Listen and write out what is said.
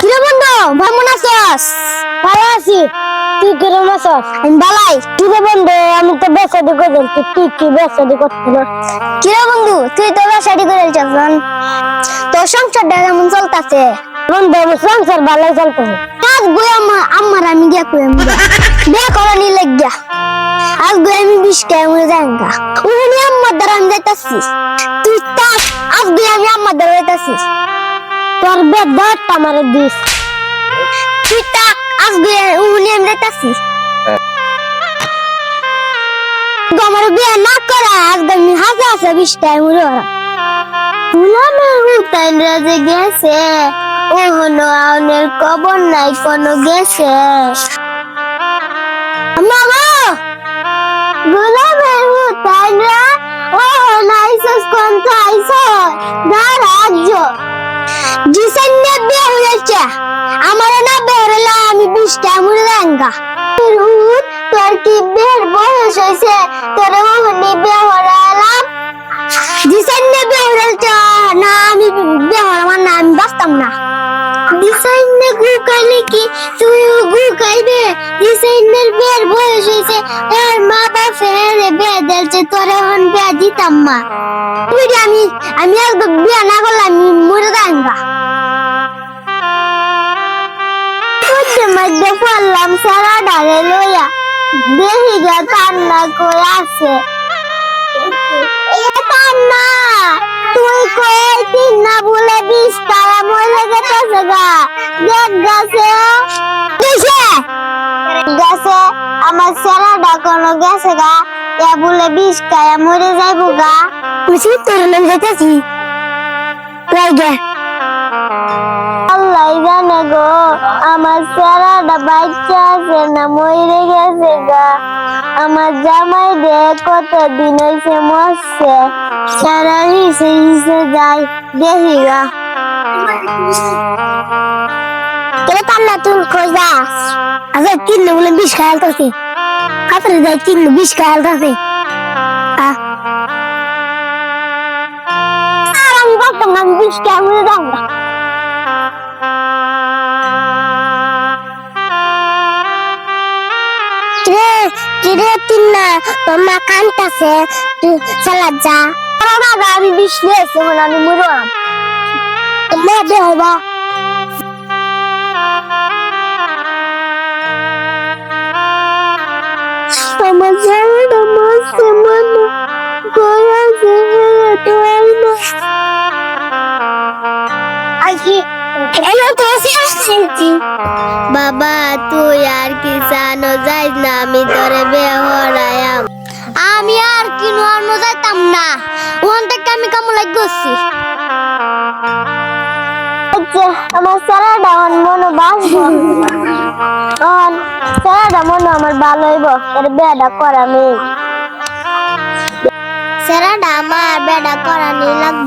কিরে বন্ধু কেমন আছস ভালো আছি। তুই কিরম আছস আমি ভালাই কিরে বন্ধু, আমি তো বেসাদি করে তুই তুই কি বেসাদি করতে না কিরে বন্ধু, তুই তো বেসাদি করে চলছন তোর সংসারটা কেমন চলতেছে? বন্ধু, আমার সংসার ভালো চলতেছে। আজ বই আমার আমার আমি গিয়া আমি? বিয়ে করানি লাগিয়া আজ বই আমি বিষ খাই মরে যাঙ্গা উনি আমার দ্বারা আমি যাইতাছি। তুই তাক আজ বই আমি আমার দ্বারা যাইতাছি। তোর বেদাত আমার দিস। তুই তাক আজকে উনি আমি যাইতাছি আমার বিয়ে না করা একদম হাসা হাসা বিষ্টায় মুড়ে ওরা ফুলামের উতাইন রাজে গেছে ও হলো আউনের কবর নাই কোনো গেছে। মামা! গোলামের উতাইন রা ও নাইসস কোন তাইছ দাঁড়াজ্য আমার না বেরলা আমি বিশটা মুড়ে রাঙ্গা রুত তোর কি বের বয়স হয়েছে, তোর মোহনি বিয়ে হরালাম জিসান্নে বিয়ে হয়েছে না আমি বিয়ে হরাম না, আমি বাঁচতাম না। ডিসাইনে গু কাইলে কি তুই গু কাইবে ডিসাইনের বিয়ের বয়স হয়েছে আর মা বাপ ফেরে বিয়ে দিলছে তোর এখন বিয়ে দিতাম মা। আমি আমি একদম বিয়ে না করলাম মরে যাঙ্গা মধ্যে পড়লাম সারা ডালে লইয়া। দেখি গা কান্না করে আছে। এ কান্না তুই কই তিন না বলে বিষ তারা মরে গেছে গা। দেখ গাছে গেছে। গেছে আমার সারা ডাকনো গেছে গা। এ বলে বিষ খায়া মরে যাইবো গা। বুঝি তোর নাম যেতেছি। গে? আল্লাহ জানে গো। আমার সারাটা বাচ্চা আছে না মরে গেছে গা। আমার জামাই দে কত দিন হইছে মরছে। সারা হিসে হিসে যাই দেখি গা। খোঁজা আচ্ছা তিন বলে বিষ খায়াল করছে কাতরে যাই তিন বিষ খায়াল করছে আর আমি আমি বিষ খায়াল যাব। কিরে তিন্না তোর মা কান্তাছে তুই চলা যা। আমার বাবা আমি বিষ নিয়েছি এখন আমি মরলাম। মা বে হবা। আমার জায়গাটা মাসে মানে গলা জায়গাটা হয় না। আজকে এলো তো আসছি বাবা তুই আর কি জানো? যাইস না আমি তোরে বেহরায়াম আমি আর কি নর্ম যাইতাম না। ওখান থেকে আমি কেমন লাগছি আমার সারাটা আমার মনে বাসবো অন সারাটা মনে আমার ভালো হইব। এর বেড়া করা নেই সারাটা আমার বেড়া করা নেই লাগবে।